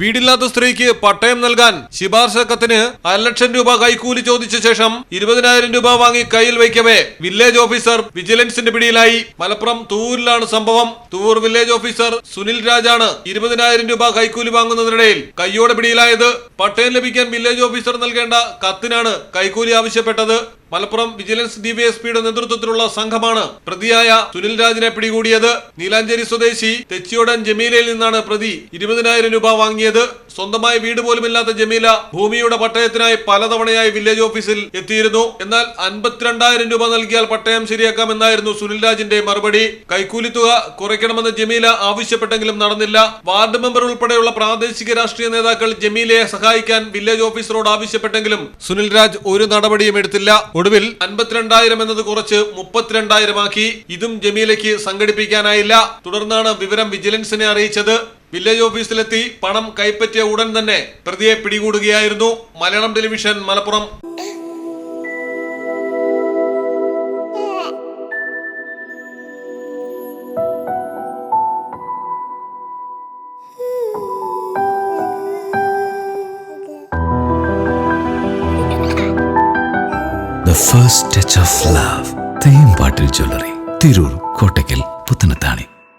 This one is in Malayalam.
വീടില്ലാത്ത സ്ത്രീക്ക് പട്ടയം നൽകാൻ ശിപാർശ കത്തിന് ലക്ഷം രൂപ കൈക്കൂലി ചോദിച്ച ശേഷം ഇരുപതിനായിരം രൂപ വാങ്ങി കയ്യിൽ വയ്ക്കവേ വില്ലേജ് ഓഫീസർ വിജിലൻസിന്റെ പിടിയിലായി. മലപ്പുറം തൂരിലാണ് സംഭവം. തൂർ വില്ലേജ് ഓഫീസർ സുനിൽ രാജാണ് ഇരുപതിനായിരം രൂപ കൈക്കൂലി വാങ്ങുന്നതിനിടയിൽ കയ്യോടെ പിടിയിലായത്. പട്ടയം ലഭിക്കാൻ വില്ലേജ് ഓഫീസർ നൽകേണ്ട കത്തിനാണ് കൈക്കൂലി ആവശ്യപ്പെട്ടത്. മലപ്പുറം വിജിലൻസ് ഡിവൈഎസ്പിയുടെ നേതൃത്വത്തിലുള്ള സംഘമാണ് പ്രതിയായ സുനിൽ രാജിനെ പിടികൂടിയത് നീലാഞ്ചേരി സ്വദേശി തെച്ചിയോടൻ ജമീലയിൽ നിന്നാണ് പ്രതി ഇരുപതിനായിരം രൂപ വാങ്ങിയത്. സ്വന്തമായി വീട് പോലുമില്ലാത്ത ജമീല ഭൂമിയുടെ പട്ടയത്തിനായി പലതവണയായി വില്ലേജ് ഓഫീസിൽ എത്തിയിരുന്നു. എന്നാൽ അൻപത്തിരണ്ടായിരം രൂപ നൽകിയാൽ പട്ടയം ശരിയാക്കാമെന്നായിരുന്നു സുനിൽ രാജിന്റെ മറുപടി. കൈക്കൂലി തുക കുറയ്ക്കണമെന്ന് ജമീല ആവശ്യപ്പെട്ടെങ്കിലും നടന്നില്ല. വാർഡ് മെമ്പർ ഉൾപ്പെടെയുള്ള പ്രാദേശിക രാഷ്ട്രീയ നേതാക്കൾ ജമീലയെ സഹായിക്കാൻ വില്ലേജ് ഓഫീസറോട് ആവശ്യപ്പെട്ടെങ്കിലും സുനിൽ രാജ് ഒരു നടപടിയും എടുത്തില്ല. ഒടുവിൽ അൻപത്തിരണ്ടായിരം എന്നത് കുറച്ച് മുപ്പത്തിരണ്ടായിരമാക്കി ഇതും ജമീലയ്ക്ക് സംഘടിപ്പിക്കാനായില്ല. തുടർന്നാണ് വിവരം വിജിലൻസിനെ അറിയിച്ചത്. വില്ലേജ് ഓഫീസിലെത്തി പണം കൈപ്പറ്റിയ ഉടൻ തന്നെ പ്രതിയെ പിടികൂടുകയായിരുന്നു Malayalam television Malappuram. First touch of love love. പാട്ടിൽ ജ്വല്ലറി. തിരൂർ കോട്ടയ്ക്കൽ പുത്തനത്താണി.